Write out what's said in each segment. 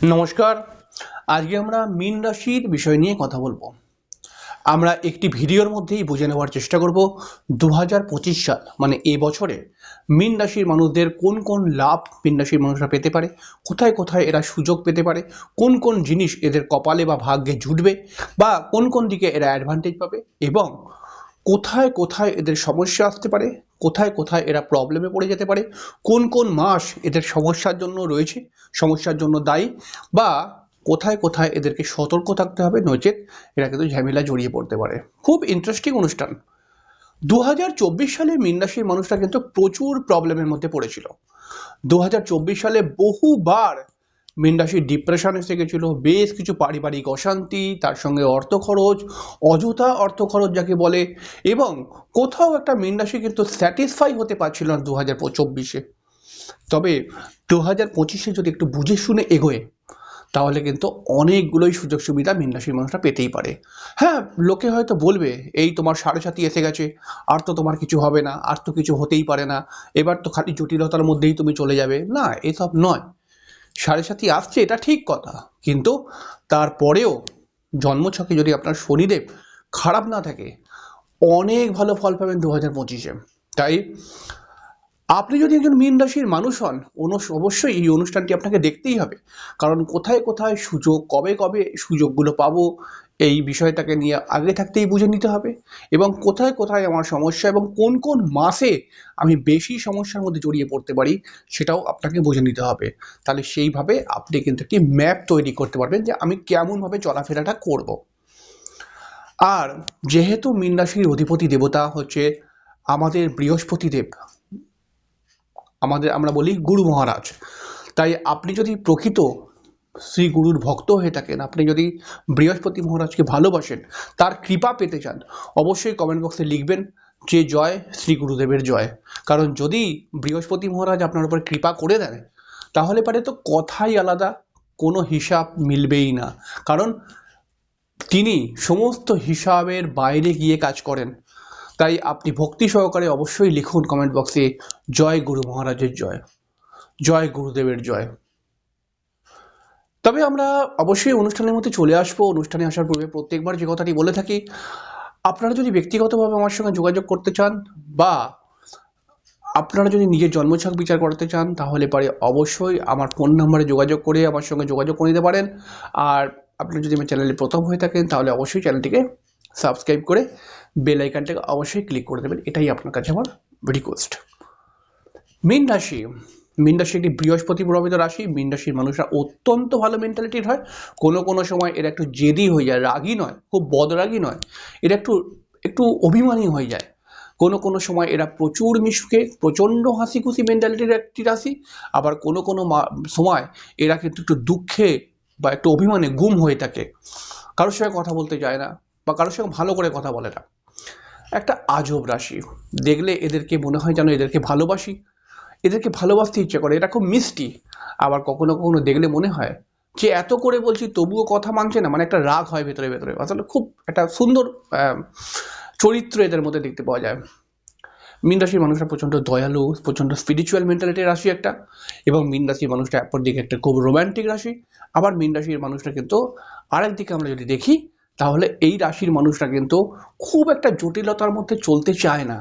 নমস্কার। আজকে আমরা মীন রাশির বিষয় নিয়ে কথা বলব। আমরা একটি ভিডিওর মধ্যেই বুঝে নেওয়ার চেষ্টা করব দু হাজার পঁচিশ সাল মানে এ বছরে মীন রাশির মানুষদের কোন কোন লাভ মীন রাশির মানুষরা পেতে পারে, কোথায় কোথায় এরা সুযোগ পেতে পারে, কোন কোন জিনিস এদের কপালে বা ভাগ্যে জুটবে, বা কোন কোন দিকে এরা অ্যাডভান্টেজ পাবে এবং কোথায় কোথায় এদের সমস্যা আসতে পারে কোথায় কোথায় এরা প্রবলেমে পড়ে যেতে পারে, কোন কোন মাস এদের সমস্যার জন্য রয়েছে, সমস্যার জন্য দায়ী, বা কোথায় কোথায় এদেরকে সতর্ক থাকতে হবে, নচেত এরা কিন্তু ঝামেলা জড়িয়ে পড়তে পারে। খুব ইন্টারেস্টিং অনুষ্ঠান। দু হাজার চব্বিশ সালে মীন রাশির মানুষরা কিন্তু প্রচুর প্রবলেমের মধ্যে পড়েছিল। দু হাজার চব্বিশ সালে বহুবার মীন ডিপ্রেশন এসে গেছিল, বেশ কিছু পারিবারিক অশান্তি, তার সঙ্গে অর্থ খরচ, অযথা অর্থ খরচ যাকে বলে, এবং কোথাও একটা মীন রাশি কিন্তু স্যাটিসফাই হতে পারছিল না দু হাজার চব্বিশে। তবে দু হাজার পঁচিশে যদি একটু বুঝে শুনে এগোয়, তাহলে কিন্তু অনেকগুলোই সুযোগ সুবিধা মীন রাশির মানুষরা পেতেই পারে। হ্যাঁ লোকে হয়তো বলবে, এই তোমার সাড়ে সাথী এসে গেছে, আর তো তোমার কিছু হবে না, আর তো কিছু হতেই পারে না, এবার তো খালি জটিলতার মধ্যেই তুমি চলে যাবে। না, এসব নয়। সাড়ে সাথী আসছে, এটা ঠিক কথা। কিন্তু তারপরেও জন্মছকে যদি আপনার শনিদেব খারাপ না থাকে, অনেক ভালো ফল পাবেন দু হাজার পঁচিশে। তাই আপনি যদি একজন মীন রাশির মানুষ হন অবশ্যই এই অনুষ্ঠানটি আপনাকে দেখতেই হবে। কারণ কোথায় কোথায় সুযোগ, কবে কবে সুযোগগুলো পাবো, এই বিষয়টাকে নিয়ে আগে থাকতেই বুঝে নিতে হবে। এবং কোথায় কোথায় আমার সমস্যা এবং কোন কোন মাসে আমি বেশি সমস্যার মধ্যে জড়িয়ে পড়তে পারি, সেটাও আপনাকে বুঝে নিতে হবে। তাহলে সেইভাবে আপনি কিন্তু একটি ম্যাপ তৈরি করতে পারবেন যে আমি কেমনভাবে চলাফেরাটা করব। আর যেহেতু মীন রাশির অধিপতি দেবতা হচ্ছে আমাদের বৃহস্পতি দেব আমাদের, আমরা বলি গুরু মহারাজ। তাই আপনি যদি প্রকৃত শ্রী গুরুর ভক্ত হয়ে থাকেন, আপনি যদি বৃহস্পতি মহারাজকে ভালোবাসেন, তার কৃপা পেতে চান, অবশ্যই কমেন্ট বক্সে লিখবেন যে জয় শ্রী গুরুদেবের জয়। কারণ যদি বৃহস্পতি মহারাজ আপনার উপর কৃপা করে দেন, তাহলে পারে তো কথাই আলাদা, কোনো হিসাব মিলবেই না। কারণ তিনি সমস্ত হিসাবের বাইরে গিয়ে কাজ করেন। তাই আপনি ভক্তি সহকারে অবশ্যই লিখুন কমেন্ট বক্সে জয় গুরু মহারাজের জয় জয় গুরুদেবের জয়। তবে আমরা অবশ্যই অনুষ্ঠানের মধ্যে চলে আসব। অনুষ্ঠানে আসার পূর্বে প্রত্যেকবার যে কথাটি বলে থাকি, আপনারা যদি ব্যক্তিগতভাবে আমার সঙ্গে যোগাযোগ করতে চান বা আপনারা যদি নিজের জন্মছক বিচার করতে চান, তাহলে পারে অবশ্যই আমার ফোন নাম্বারে যোগাযোগ করে আমার সঙ্গে যোগাযোগ করে নিতে পারেন। আর আপনারা যদি আমার চ্যানেলে প্রথম হয়ে থাকেন, তাহলে অবশ্যই চ্যানেলটিকে সাবস্ক্রাইব করে বেল আইকনটাকে অবশ্যই ক্লিক করে দেবেন, এটাই আপনার কাছে আমার রিকোয়েস্ট মীন রাশি মীন রাশি একটি বৃহস্পতি প্রভাবিত রাশি, মীন রাশির মানুষরা অত্যন্ত ভালো মেন্টালিটির হয়। কোনো কোনো সময় এরা একটু জেদি হয়ে যায়, রাগী নয়, খুব বদরাগী নয়, এরা একটু একটু অভিমানী হয়ে যায়। কোনো কোনো সময় এরা প্রচুর মিশুকে, প্রচণ্ড হাসি খুশি মেন্টালিটির একটি রাশি, আবার কোনো কোনো সময় এরা কিন্তু একটু দুঃখে বা একটু অভিমানে গুম হয়ে থাকে। কারোর সঙ্গে কথা বলতে যায় না বা কারোর সঙ্গে ভালো করে কথা বলে না। একটা আজব রাশি। দেখলে এদেরকে মনে হয় যেন এদেরকে ভালোবাসি, এদেরকে ভালোবাসতে ইচ্ছে করে, এটা খুব মিষ্টি। আবার কখনো কখনো দেখলে মনে হয় যে এত করে বলছি তবুও কথা মানছে না মানে একটা রাগ হয় ভেতরে ভেতরে। আসলে খুব একটা সুন্দর চরিত্র এদের মধ্যে দেখতে পাওয়া যায়। মীন রাশির মানুষরা প্রচণ্ড দয়ালু, প্রচণ্ড স্পিরিচুয়াল মেন্টালিটির রাশি একটা, এবং মীন রাশির মানুষটা অপর দিকে একটা খুব রোমান্টিক রাশি। আবার মীন রাশির মানুষটা কিন্তু আরেক দিকে আমরা যদি দেখি তাহলে এই রাশির মানুষরা কিন্তু খুব একটা জটিলতার মধ্যে চলতে চায় না।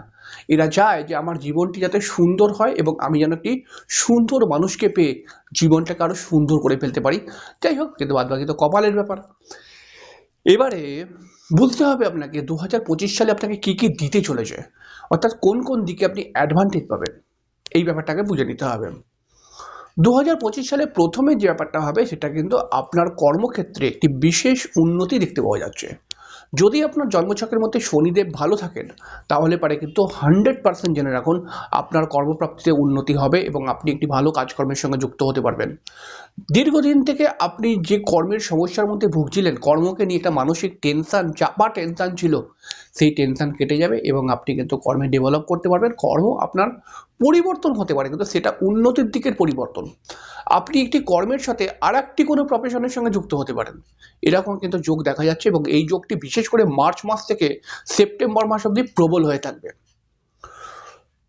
এরা চায় যে আমার জীবনটি যাতে সুন্দর হয় এবং আমি যেন একটি সুন্দর মানুষকে পেয়ে জীবনটাকে আরও সুন্দর করে ফেলতে পারি। যাই হোক, কিন্তু বাদ বাকি তো কপালের ব্যাপার। এবারে বুঝতে হবে আপনাকে দু হাজার পঁচিশ সালে আপনাকে কী কী দিতে চলেছে? অর্থাৎ কোন কোন দিকে আপনি অ্যাডভান্টেজ পাবেন? এই ব্যাপারটাকে বুঝে নিতে হবে। দু হাজার পঁচিশ সালে প্রথমে যে ব্যাপারটা হবে, সেটা কিন্তু আপনার কর্মক্ষেত্রে একটি বিশেষ উন্নতি দেখতে পাওয়া যাচ্ছে। যদি আপনার জন্মছকের মধ্যে শনিদেব ভালো থাকেন, তাহলে পারে কিন্তু হান্ড্রেড পার্সেন্ট জেনে রাখুন আপনার কর্মপ্রাপ্তিতে উন্নতি হবে এবং আপনি একটি ভালো কাজকর্মের সঙ্গে যুক্ত হতে পারবেন। দীর্ঘদিন থেকে আপনি যে কর্মের সমস্যার মধ্যে ভুগছিলেন, কর্মকে নিয়ে একটা মানসিক টেনশন চাপা টেনশন ছিল, সেই টেনশন কেটে যাবে এবং আপনি কিন্তু কর্মে ডেভেলপ করতে পারবেন। কর্ম আপনার পরিবর্তন হতে পারে, কিন্তু সেটা উন্নতির দিকের পরিবর্তন। আপনি একটি কর্মের সাথে আর একটি কোনো প্রফেশনের সঙ্গে যুক্ত হতে পারেন। এরকম কিন্তু যোগ দেখা যাচ্ছে এবং এই যোগটি বিশেষ করে মার্চ মাস থেকে সেপ্টেম্বর মাস অবধি প্রবল হয়ে থাকবে।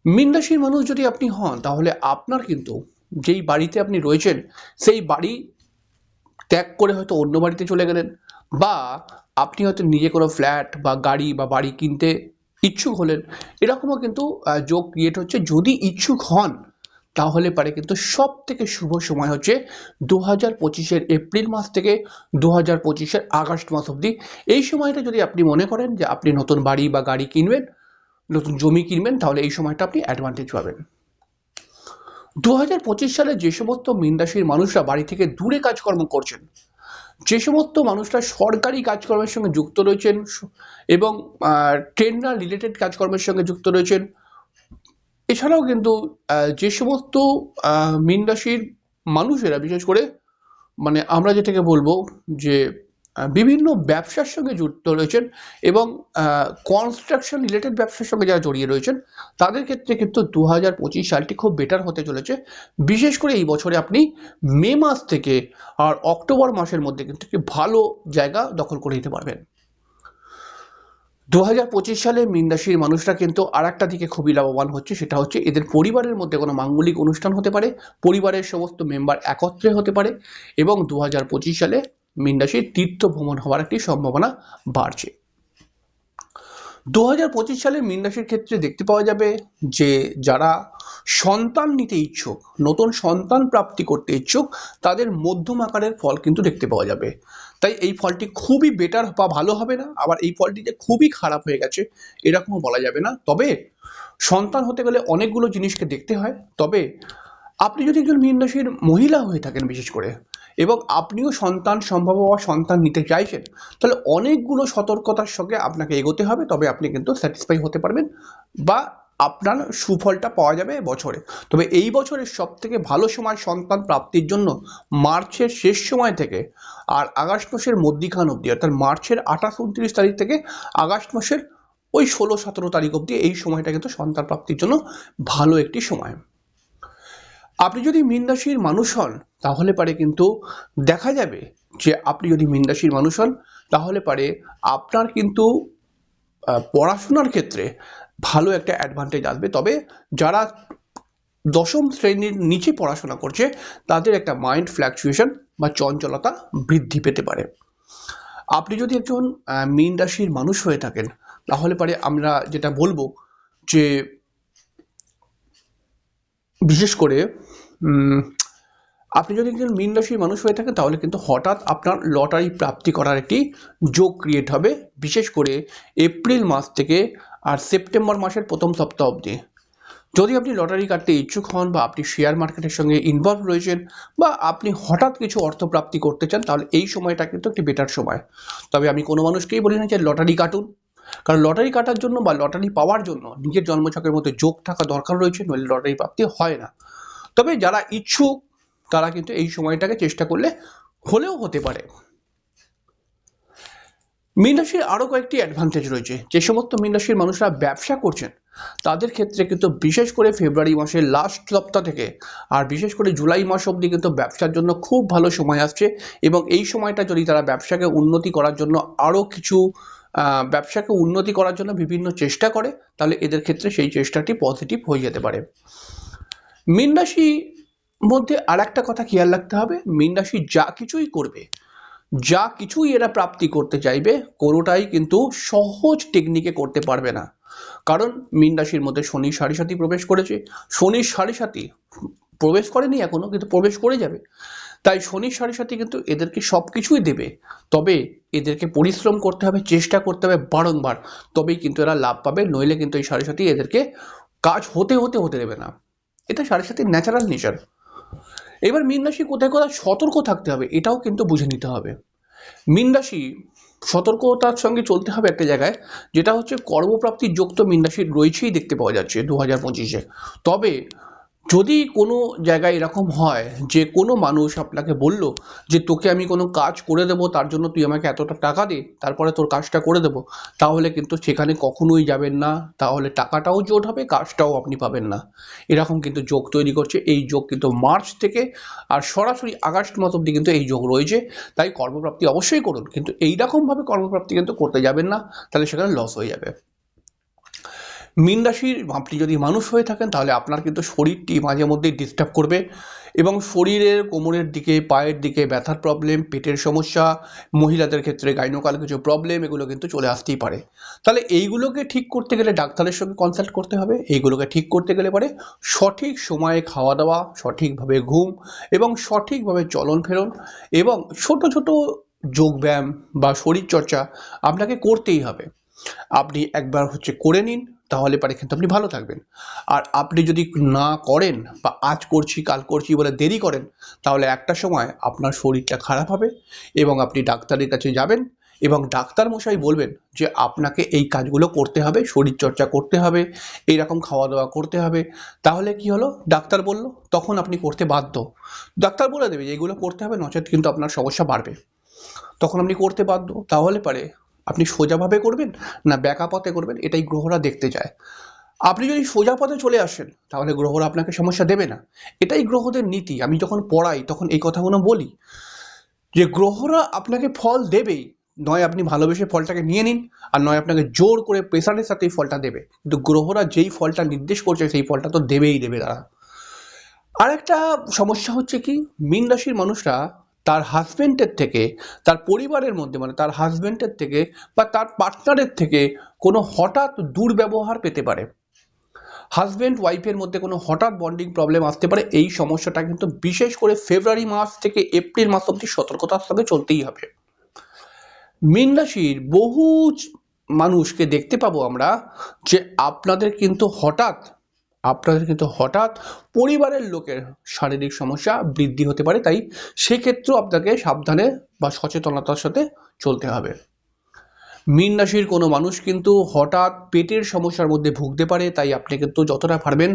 মীন রাশির মানুষ যদি আপনি হন, তাহলে আপনার কিন্তু যেই বাড়িতে আপনি রয়েছেন, সেই বাড়ি ত্যাগ করে হয়তো অন্য বাড়িতে চলে গেলেন বা আপনি হয়তো নিজে কোনো ফ্ল্যাট বা গাড়ি বা বাড়ি কিনতে ইচ্ছুক হলেন। এরকমও কিন্তু যোগ ক্রিয়েট হচ্ছে। যদি ইচ্ছুক হন, তাহলে পারে কিন্তু সব থেকে শুভ সময় হচ্ছে দু হাজার পঁচিশের এপ্রিল মাস থেকে দু হাজার পঁচিশের আগস্ট মাস অবধি। এই সময়টা যদি আপনি মনে করেন যে আপনি নতুন বাড়ি বা গাড়ি কিনবেন, নতুন জমি কিনবেন, তাহলে এই সময়টা আপনি অ্যাডভান্টেজ পাবেন। দু হাজার পঁচিশ সালে যে সমস্ত মীন মানুষরা বাড়ি থেকে দূরে কাজকর্ম করছেন, যে সমস্ত মানুষরা সরকারি কাজকর্মের সঙ্গে যুক্ত রয়েছেন এবং ট্রেনার রিলেটেড কাজকর্মের সঙ্গে যুক্ত রয়েছেন, এছাড়াও কিন্তু যে সমস্ত মীন মানুষেরা, বিশেষ করে মানে আমরা যেটাকে বলব যে বিভিন্ন ব্যবসার সঙ্গে যুক্ত রয়েছেন এবং কনস্ট্রাকশন রিলেটেড ব্যবসার সঙ্গে যারা জড়িয়ে রয়েছেন, তাদের ক্ষেত্রে কিন্তু দু হাজার পঁচিশ সালটি খুব বেটার হতে চলেছে। বিশেষ করে এই বছরে আপনি মে মাস থেকে আর অক্টোবর মাসের মধ্যে কিন্তু একটি ভালো জায়গা দখল করে নিতে পারবেন। দু হাজার পঁচিশ সালে মীন রাশির মানুষরা কিন্তু আর একটা দিকে খুবই লাভবান হচ্ছে, সেটা হচ্ছে এদের পরিবারের মধ্যে কোনো মাঙ্গলিক অনুষ্ঠান হতে পারে, পরিবারের সমস্ত মেম্বার একত্রে হতে পারে এবং দু হাজার পঁচিশ সালে মীন রাশির তীর্থ ভ্রমণ হওয়ার একটি সম্ভাবনা বাড়ছে। দু হাজার পঁচিশ সালে মীন রাশির ক্ষেত্রে দেখতে পাওয়া যাবে যে, যারা সন্তান নিতে ইচ্ছুক, নতুন সন্তান প্রাপ্তি করতে ইচ্ছুক, তাদের মধ্যম আকারের ফল কিন্তু দেখতে পাওয়া যাবে। তাই এই ফলটি খুবই বেটার বা ভালো হবে না, আবার এই ফলটি যে খুবই খারাপ হয়ে গেছে, এরকমও বলা যাবে না। তবে সন্তান হতে গেলে অনেকগুলো জিনিসকে দেখতে হয়। তবে আপনি যদি একজন মীন রাশির মহিলা হয়ে থাকেন বিশেষ করে এবং আপনিও সন্তান সম্ভব হওয়া সন্তান নিতে চাইছেন, তাহলে অনেকগুলো সতর্কতার সঙ্গে আপনাকে এগোতে হবে, তবে আপনি কিন্তু স্যাটিসফাই হতে পারবেন বা আপনার সুফলটা পাওয়া যাবে বছরে। তবে এই বছরের সব থেকে ভালো সময় সন্তান প্রাপ্তির জন্য মার্চের শেষ সময় থেকে আর আগস্ট মাসের মধ্যিখান অবধি, অর্থাৎ মার্চের আঠাশ উনত্রিশ তারিখ থেকে আগস্ট মাসের ওই ষোলো সতেরো তারিখ অবধি এই সময়টা কিন্তু সন্তান প্রাপ্তির জন্য ভালো একটি সময়। আপনি যদি মীন রাশির মানুষ হন, তাহলে পারে কিন্তু দেখা যাবে যে আপনি যদি মীন রাশির মানুষ হন, তাহলে পারে আপনার কিন্তু পড়াশোনার ক্ষেত্রে ভালো একটা অ্যাডভান্টেজ আসবে। তবে যারা দশম শ্রেণির নিচে পড়াশোনা করছে, তাদের একটা মাইন্ড ফ্ল্যাকচুয়েশন বা চঞ্চলতা বৃদ্ধি পেতে পারে। আপনি যদি একজন মীন রাশির মানুষ হয়ে থাকেন, তাহলে পারে আমরা যেটা বলব যে বিশেষ করে আপনি যদি একজন মীন রাশির মানুষ হয়ে থাকেন, তাহলে কিন্তু হঠাৎ আপনার লটারি প্রাপ্তি করার একটি যোগ ক্রিয়েট হবে। বিশেষ করে এপ্রিল মাস থেকে আর সেপ্টেম্বর মাসের প্রথম সপ্তাহ অবধি। যদি আপনি লটারি কাটতে ইচ্ছুক হন বা আপনি শেয়ার মার্কেটের সঙ্গে ইনভলভ রয়েছেন বা আপনি হঠাৎ কিছু অর্থ প্রাপ্তি করতে চান, তাহলে এই সময়টা কিন্তু একটি বেটার সময়। তবে আমি কোনো মানুষকেই বলি না যে লটারি কাটুন। কারণ লটারি কাটার জন্য বা লটারি পাওয়ার জন্য নিজের জন্মছকের মধ্যে যোগ থাকা দরকার রয়েছে, নইলে লটারি প্রাপ্তি হয় না। তবে যারা ইচ্ছুক, তারা কিন্তু এই সময়টাকে চেষ্টা করলে হলেও হতে পারে। মীন রাশির আরও কয়েকটি অ্যাডভান্টেজ রয়েছে। যে সমস্ত মীন রাশির মানুষরা ব্যবসা করছেন, তাদের ক্ষেত্রে কিন্তু বিশেষ করে ফেব্রুয়ারি মাসের লাস্ট সপ্তাহ থেকে আর বিশেষ করে জুলাই মাস অবধি কিন্তু ব্যবসার জন্য খুব ভালো সময় আসছে এবং এই সময়টা যদি তারা ব্যবসাকে উন্নতি করার জন্য আরও কিছু ব্যবসাকে উন্নতি করার জন্য বিভিন্ন চেষ্টা করে, তাহলে এদের ক্ষেত্রে সেই চেষ্টাটি পজিটিভ হয়ে যেতে পারে। মীন রাশি মধ্যে আর একটা কথা খেয়াল রাখতে হবে, মীন রাশি যা কিছুই করবে, যা কিছুই এরা প্রাপ্তি করতে চাইবে, কোনোটাই কিন্তু সহজ টেকনিকে করতে পারবে না। কারণ মীন রাশির মধ্যে শনি সাড়ে সাথী প্রবেশ করেছে শনির সাড়ে সাথী প্রবেশ করেনি এখনও, কিন্তু প্রবেশ করে যাবে। তাই শনির সাড়ে সাথী কিন্তু এদেরকে সব কিছুই দেবে। তবে এদেরকে পরিশ্রম করতে হবে, চেষ্টা করতে হবে বারংবার। তবেই কিন্তু এরা লাভ পাবে, নইলে কিন্তু এই সাড়ে সাথী এদেরকে কাজ হতে হতে হতে দেবে না। এটা সাড়ে সাথীর ন্যাচারাল নেচার এবার মীন রাশি কোথায় কোথায় সতর্ক থাকতে হবে, এটাও কিন্তু বুঝে নিতে হবে। মীন রাশি সতর্কতার সঙ্গে চলতে হবে একটা জায়গায়, যেটা হচ্ছে কর্মপ্রাপ্তির যোগ তো মীন রাশির রয়েছেই দেখতে পাওয়া যাচ্ছে দু হাজার পঁচিশে। তবে যদি কোনো জায়গায় এরকম হয় যে কোনো মানুষ আপনাকে বলল যে তোকে আমি কোনো কাজ করে দেবো, তার জন্য তুই আমাকে এতটা টাকা দে, তারপরে তোর কাজটা করে দেবো, তাহলে কিন্তু সেখানে কখনোই যাবেন না। তাহলে টাকাটাও জোট হবে কাজটাও আপনি পাবেন না। এরকম কিন্তু যোগ তৈরি করছে। এই যোগ কিন্তু মার্চ থেকে আর সরাসরি আগস্ট মাস অব্দি কিন্তু এই যোগ রয়েছে। তাই কর্মপ্রাপ্তি অবশ্যই করুন। কিন্তু এইরকমভাবে কর্মপ্রাপ্তি কিন্তু করতে যাবেন না। তাহলে সেখানে লস হয়ে যাবে। মীন রাশির আপনি যদি মানুষ হয়ে থাকেন, তাহলে আপনার কিন্তু শরীরটি মাঝে মধ্যেই ডিস্টার্ব করবে এবং শরীরের কোমরের দিকে, পায়ের দিকে ব্যথার প্রবলেম পেটের সমস্যা, মহিলাদের ক্ষেত্রে গাইনোকাল কিছু প্রবলেম এগুলো কিন্তু চলে আসতেই পারে। তাহলে এইগুলোকে ঠিক করতে গেলে ডাক্তারের সঙ্গে কনসাল্ট করতে হবে। এইগুলোকে ঠিক করতে গেলে পরে সঠিক সময়ে খাওয়া দাওয়া, সঠিকভাবে ঘুম এবং সঠিকভাবে চলন ফেরন এবং ছোট ছোট যোগব্যায়াম বা শরীরচর্চা আপনাকে করতেই হবে। আপনি একবার হচ্ছে করে নিন। তাহলে পারে কিন্তু আপনি ভালো থাকবেন। আর আপনি যদি না করেন বা আজ করছি, কাল করছি বলে দেরি করেন, তাহলে একটা সময় আপনার শরীরটা খারাপ হবে এবং আপনি ডাক্তারের কাছে যাবেন এবং ডাক্তার মশাই বলবেন যে আপনাকে এই কাজগুলো করতে হবে, শরীরচর্চা করতে হবে, এইরকম খাওয়া দাওয়া করতে হবে। তাহলে কি হলো? ডাক্তার বলল, তখন আপনি করতে বাধ্য। ডাক্তার বলে দেবে যে, এগুলো করতে হবে, নচেত কিন্তু আপনার সমস্যা বাড়বে। তখন আপনি করতে বাধ্য। তাহলে পারে আপনি সোজাভাবে করবেন না ব্যাকা পথে করবেন? এটাই গ্রহরা দেখতে চায়। আপনি যদি সোজা পথে চলে আসেন, তাহলে গ্রহরা আপনাকে সমস্যা দেবে না। এটাই গ্রহদের নীতি। আমি যখন পড়াই, তখন এই কথাগুলো বলি যে, গ্রহরা আপনাকে ফল দেবেই। নয়, আপনি ভালোবেসে ফলটাকে নিয়ে নিন আর নয়, আপনাকে জোর করে প্রেসারের সাথে এই ফলটা দেবে। কিন্তু গ্রহরা যেই ফলটা নির্দেশ করছে, সেই ফলটা তো দেবেই, দেবে তারা। আর একটা সমস্যা হচ্ছে কি, মীন রাশির মানুষরা তার হাজব্যান্ডের থেকে, তার পরিবারের মধ্যে মানে তার হাজব্যান্ডের থেকে বা তার পার্টনারের থেকে কোনো হঠাৎ দুর্ব্যবহার পেতে পারে। হাজব্যান্ড ওয়াইফের মধ্যে কোনো হঠাৎ বন্ডিং প্রবলেম আসতে পারে, এই সমস্যাটা কিন্তু বিশেষ করে ফেব্রুয়ারি মাস থেকে এপ্রিল মাস অবধি সতর্কতার সঙ্গে চলতেই হবে। মীন রাশির বহু মানুষকে দেখতে পাবো আমরা যে আপনাদের কিন্তু হঠাৎ আপনাদের কিন্তু হঠাৎ পরিবারের লোকের শারীরিক সমস্যা বৃদ্ধি হতে পারে, তাই সেক্ষেত্রেও আপনাকে সাবধানে বা সচেতনতার সাথে চলতে হবে। মীন রাশির কোনো মানুষ কিন্তু হঠাৎ পেটের সমস্যার মধ্যে ভুগতে পারে, তাই আপনি কিন্তু যতটা পারবেন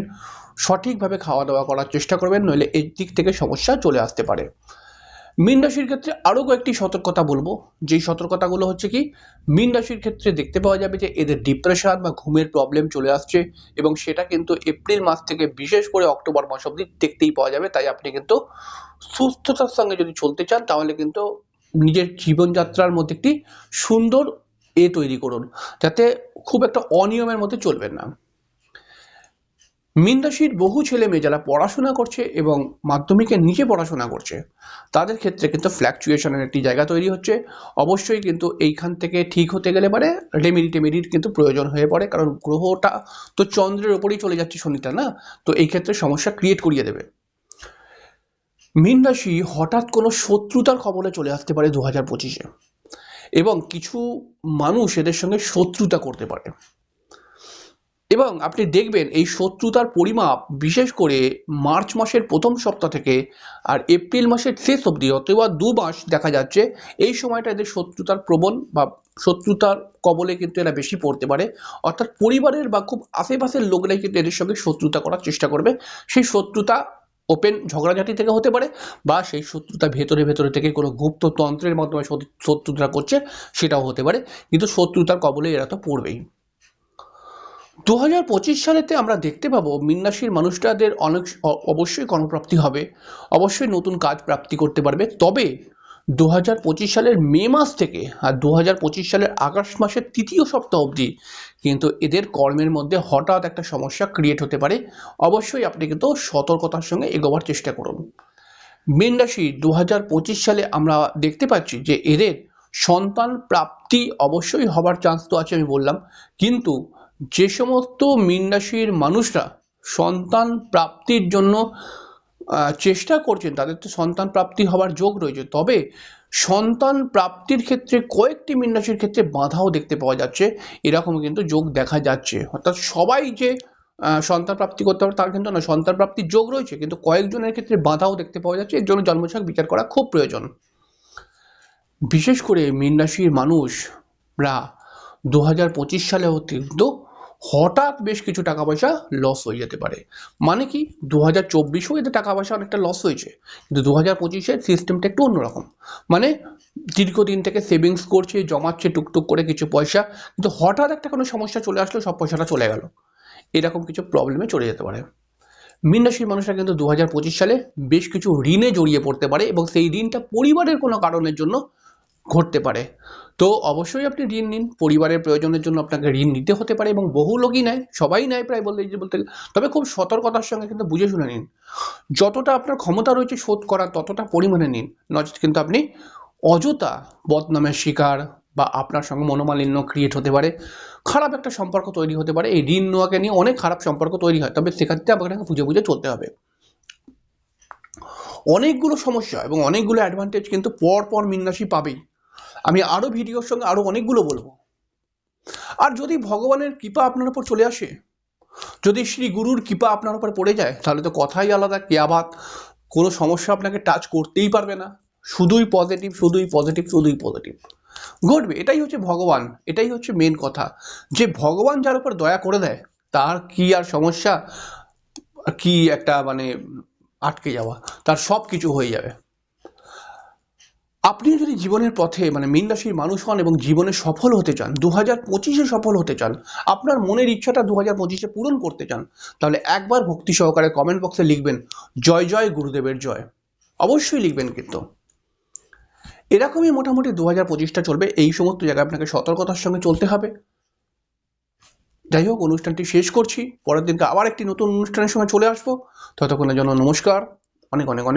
সঠিকভাবে খাওয়া দাওয়া করার চেষ্টা করবেন, নইলে এর দিক থেকে সমস্যা চলে আসতে পারে। মীন রাশির ক্ষেত্রে আরও কয়েকটি সতর্কতা বলব। যেই সতর্কতাগুলো হচ্ছে কি, মীন রাশির ক্ষেত্রে দেখতে পাওয়া যাবে যে এদের ডিপ্রেশন বা ঘুমের প্রবলেম চলে আসছে এবং সেটা কিন্তু এপ্রিল মাস থেকে বিশেষ করে অক্টোবর মাস অবধি দেখতেই পাওয়া যাবে। তাই আপনি কিন্তু সুস্থতার সঙ্গে যদি চলতে চান, তাহলে কিন্তু নিজের জীবনযাত্রার মধ্যে একটি সুন্দর এ তৈরি করুন। যাতে খুব একটা অনিয়মের মধ্যে চলবেন না। মীন রাশির বহু ছেলে মেয়ে যারা পড়াশোনা করছে এবং মাধ্যমিকের নিচে পড়াশোনা করছে, তাদের ক্ষেত্রে কিন্তু ফ্ল্যাকচুয়েশনের একটি জায়গা তৈরি হচ্ছে। অবশ্যই কিন্তু এইখান থেকে ঠিক হতে গেলে পারে, রেমেডি টেমেডির কিন্তু প্রয়োজন হয়ে পড়ে, কারণ গ্রহটা তো চন্দ্রের ওপরেই চলে যাচ্ছে শনিটা, না? তো এই ক্ষেত্রে সমস্যা ক্রিয়েট করিয়ে দেবে। মীন রাশি হঠাৎ কোনো শত্রুতার খবরে চলে আসতে পারে দু হাজার পঁচিশে এবং কিছু মানুষ এদের সঙ্গে শত্রুতা করতে পারে। এবং আপনি দেখবেন এই শত্রুতার পরিমাপ বিশেষ করে মার্চ মাসের প্রথম সপ্তাহ থেকে আর এপ্রিল মাসের শেষ অবধি, অথবা দু মাস দেখা যাচ্ছে, এই সময়টা এদের শত্রুতার প্রবণ বা শত্রুতার কবলে কিন্তু এরা বেশি পড়তে পারে। অর্থাৎ পরিবারের বা খুব আশেপাশের লোকরাই কিন্তু এদের সঙ্গে শত্রুতা করার চেষ্টা করবে। সেই শত্রুতা ওপেন ঝগড়াঝাটি থেকে হতে পারে বা সেই শত্রুতা ভেতরে ভেতরে থেকে কোনো গুপ্ত তন্ত্রের মাধ্যমে শত্রুতা করছে, সেটাও হতে পারে। কিন্তু শত্রুতার কবলে এরা তো পড়বেই। দু হাজার পঁচিশ সালেতে আমরা দেখতে পাবো মিন্নাসীর মানুষটাদের অনেক অবশ্যই কর্মপ্রাপ্তি হবে, অবশ্যই নতুন কাজ প্রাপ্তি করতে পারবে। তবে দু হাজার পঁচিশ সালের মে মাস থেকে আর দু হাজার পঁচিশ সালের আগস্ট মাসের তৃতীয় সপ্তাহ অবধি কিন্তু এদের কর্মের মধ্যে হঠাৎ একটা সমস্যা ক্রিয়েট হতে পারে। অবশ্যই আপনি কিন্তু সতর্কতার সঙ্গে এগোবার চেষ্টা করুন। মীন রাশি দু হাজার পঁচিশ সালে আমরা দেখতে পাচ্ছি যে এদের সন্তান প্রাপ্তি অবশ্যই হবার চান্স তো আছে আমি বললাম। কিন্তু যে সমস্ত মীন রাশির মানুষরা সন্তান প্রাপ্তির জন্য চেষ্টা করছেন, তাদের তো সন্তান প্রাপ্তি হওয়ার যোগ রয়েছে। তবে সন্তান প্রাপ্তির ক্ষেত্রে কয়েকটি মীন রাশির ক্ষেত্রে বাধাও দেখতে পাওয়া যাচ্ছে। এরকম কিন্তু যোগ দেখা যাচ্ছে। অর্থাৎ সবাই যে সন্তান প্রাপ্তি করতে পারে তার কিন্তু না সন্তান প্রাপ্তির যোগ রয়েছে। কিন্তু কয়েকজনের ক্ষেত্রে বাধাও দেখতে পাওয়া যাচ্ছে। এর জন্য জন্মছক বিচার করা খুব প্রয়োজন। বিশেষ করে মীন রাশির মানুষরা দু হাজার পঁচিশ সালে কিন্তু হঠাৎ বেশ কিছু টাকা পয়সা লস হয়ে যেতে পারে। মানে কি? দু হাজার চব্বিশেও এতে টাকা পয়সা অনেকটা লস হয়েছে। কিন্তু দু হাজার পঁচিশের সিস্টেমটা একটু অন্যরকম। মানে দীর্ঘদিন থেকে সেভিংস করছে, জমাচ্ছে টুকটুক করে কিছু পয়সা, কিন্তু হঠাৎ একটা কোনো সমস্যা চলে আসলো, সব পয়সাটা চলে গেল। এরকম কিছু প্রবলেমে চলে যেতে পারে। মীন রাশির মানুষরা কিন্তু দু হাজার পঁচিশ সালে বেশ কিছু ঋণে জড়িয়ে পড়তে পারে এবং সেই ঋণটা পরিবারের কোনো কারণের জন্য ঘটতে পারে। তো অবশ্যই আপনি ঋণ নিন। পরিবারের প্রয়োজনের জন্য আপনাকে ঋণ নিতে হতে পারে এবং বহু লোকই নেয়, সবাই নেয় প্রায় বলতে যে বলতে। তবে খুব সতর্কতার সঙ্গে কিন্তু বুঝে শুনে নিন। যতটা আপনার ক্ষমতা রয়েছে শোধ করার, ততটা পরিমাণে নিন। নচেত কিন্তু আপনি অযথা বদনামের শিকার বা আপনার সঙ্গে মনোমালিন্য ক্রিয়েট হতে পারে। খারাপ একটা সম্পর্ক তৈরি হতে পারে। এই ঋণ নেওয়াকে নিয়ে অনেক খারাপ সম্পর্ক তৈরি হয়। তবে সেক্ষেত্রে আপনাকে বুঝে বুঝে চলতে হবে। অনেকগুলো সমস্যা এবং অনেকগুলো অ্যাডভান্টেজ কিন্তু পর পর মিনরাশি পাবেই। আমি আরও ভিডিওর সঙ্গে আরও অনেকগুলো বলব। আর যদি ভগবানের কৃপা আপনার উপর চলে আসে, যদি শ্রী গুরুর কৃপা আপনার উপর পড়ে যায়, তাহলে তো কথাই আলাদা কেয়াবাত কোনো সমস্যা আপনাকে টাচ করতেই পারবে না। শুধুই পজিটিভ শুধুই পজিটিভ শুধুই পজিটিভ ঘটবে, এটাই হচ্ছে ভগবান, এটাই হচ্ছে মেন কথা। যে ভগবান যার উপর দয়া করে দেয়, তার কি আর সমস্যা? কি একটা মানে আটকে যাওয়া, তার সব কিছু হয়ে যাবে। আপনিও যদি জীবনের পথে মানে মীন রাশির মানুষ হন এবং জীবনে সফল হতে চান দু হাজার পঁচিশে সফল হতে চান, আপনার মনের ইচ্ছাটা দু হাজার পঁচিশে পূরণ করতে চান, তাহলে একবার ভক্তি সহকারে কমেন্ট বক্সে লিখবেন, জয় জয়, গুরুদেবের জয়। অবশ্যই লিখবেন কিন্তু। এরকমই মোটামুটি দু হাজার পঁচিশটা চলবে, এই সমস্ত জায়গায় আপনাকে সতর্কতার সঙ্গে চলতে হবে। যাই হোক, অনুষ্ঠানটি শেষ করছি। পরের দিনকে আবার একটি নতুন অনুষ্ঠানের সময় চলে আসব। ততক্ষণের জন্য নমস্কার। অনেক অনেক অনেক